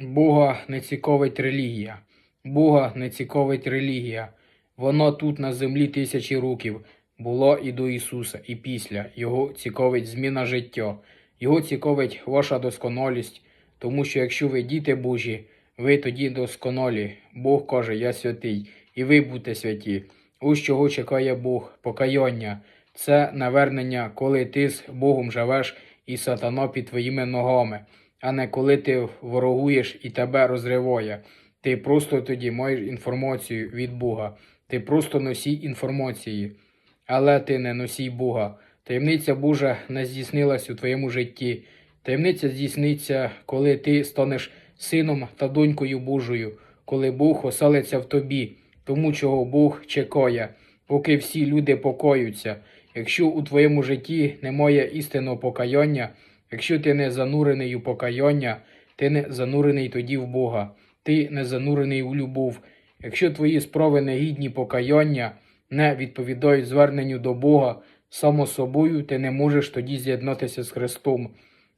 Бога не цікавить релігія. Бога не цікавить релігія. Воно тут на землі тисячі років було і до Ісуса, і після. Його цікавить зміна життя. Його цікавить ваша досконалість, тому що якщо ви діти Божі, ви тоді досконалі. Бог каже, я святий, і ви будьте святі. Ось чого чекає Бог, покаяння. Це навернення, коли ти з Богом живеш і сатана під твоїми ногами, а не коли ти ворогуєш і тебе розриває. Ти просто тоді маєш інформацію від Бога. Ти просто носій інформації, але ти не носій Бога. Таємниця Божа не здійснилась у твоєму житті. Таємниця здійсниться, коли ти станеш сином та донькою Божою, коли Бог оселиться в тобі, тому чого Бог чекає, поки всі люди покоються. Якщо у твоєму житті немає істинного покаяння, якщо ти не занурений у покаяння, ти не занурений тоді в Бога, ти не занурений у любов. Якщо твої справи не гідні покаяння, не відповідають зверненню до Бога, само собою ти не можеш тоді з'єднатися з Христом.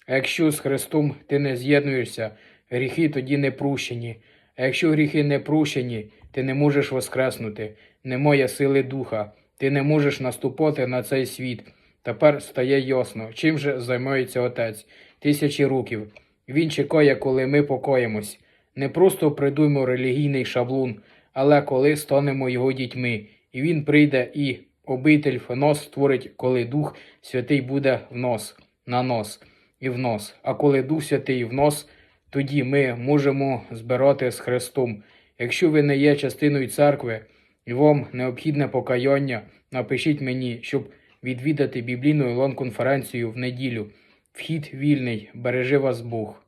А якщо з Христом ти не з'єднуєшся, гріхи тоді не прощені. А якщо гріхи не прощені, ти не можеш воскреснути, немає сили духа, ти не можеш наступати на цей світ. Тепер стає ясно, чим же займається отець тисячі років. Він чекає, коли ми покоїмось. Не просто придуємо релігійний шаблон, але коли станемо його дітьми, і він прийде і обитель в нас створить, коли Дух Святий буде в нас, на нас і в нас. А коли Дух Святий в нас, тоді ми можемо збирати з Христом. Якщо ви не є частиною церкви і вам необхідне покаяння, напишіть мені, щоб відвідати біблійну онлайн-конференцію в неділю. Вхід вільний, бережи вас Бог.